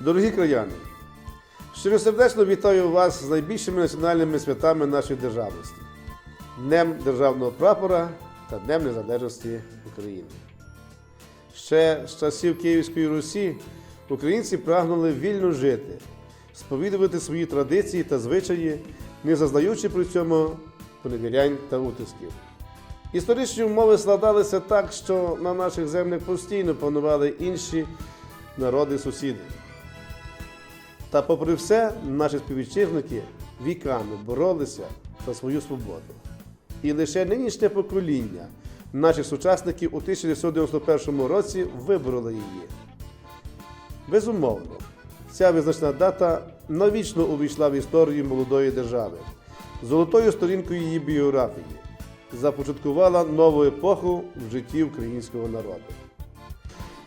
Дорогі краяни, щиросердечно вітаю вас з найбільшими національними святами нашої державності Днем Державного прапора та Днем Незалежності України. Ще з часів Київської Русі українці прагнули вільно жити, сповідувати свої традиції та звичаї, не зазнаючи при цьому поневірянь та утисків. Історичні умови складалися так, що на наших землях постійно панували інші народи-сусіди. Та, попри все, наші співвітчизники віками боролися за свою свободу. І лише нинішнє покоління наших сучасників у 1991 році вибороли її. Безумовно, ця визначна дата навічно увійшла в історію молодої держави, золотою сторінкою її біографії, започаткувала нову епоху в житті українського народу.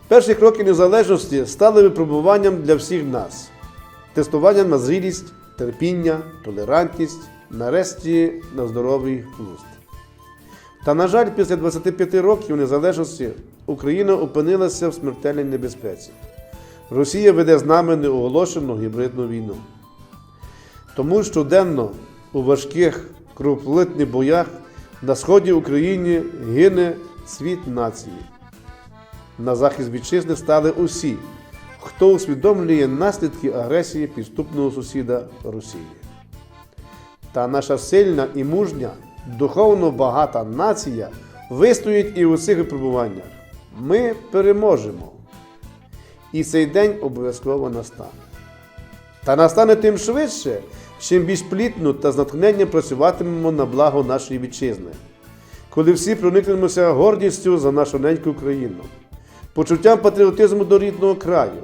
Перші кроки незалежності стали випробуванням для всіх нас, тестуванням на зрілість, терпіння, толерантність, нарешті на здоровий глузд. Та, на жаль, після 25 років незалежності Україна опинилася в смертельній небезпеці. Росія веде з нами неоголошену гібридну війну. Тому щоденно у важких кровопролитних боях на сході України гине світ нації. На захист вітчизни стали усі, хто усвідомлює наслідки агресії підступного сусіда Росії. Та наша сильна і мужня, духовно багата нація вистоїть і у цих випробуваннях. Ми переможемо. І цей день обов'язково настане. Та настане тим швидше, чим більш плітно та з натхненням працюватимемо на благо нашої вітчизни, коли всі проникнемося гордістю за нашу неньку країну, почуттям патріотизму до рідного краю,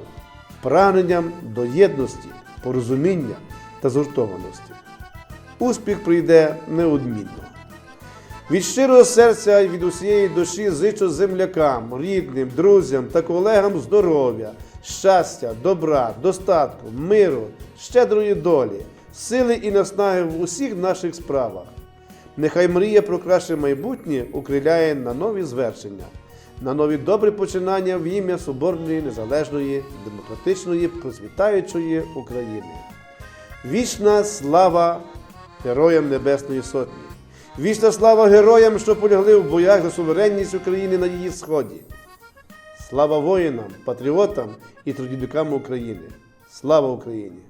прагненням до єдності, порозуміння та згуртованості. Успіх прийде неодмінно. Від щирого серця і від усієї душі зичу землякам, рідним, друзям та колегам здоров'я, щастя, добра, достатку, миру, щедрої долі, сили і наснаги в усіх наших справах. Нехай мрія про краще майбутнє укриляє на нові звершення, на нові добрі починання в ім'я соборної, незалежної, демократичної, процвітаючої України. Вічна слава героям Небесної Сотні! Вічна слава героям, що полягли в боях за суверенність України на її сході. Слава воїнам, патріотам і трудівникам України. Слава Україні!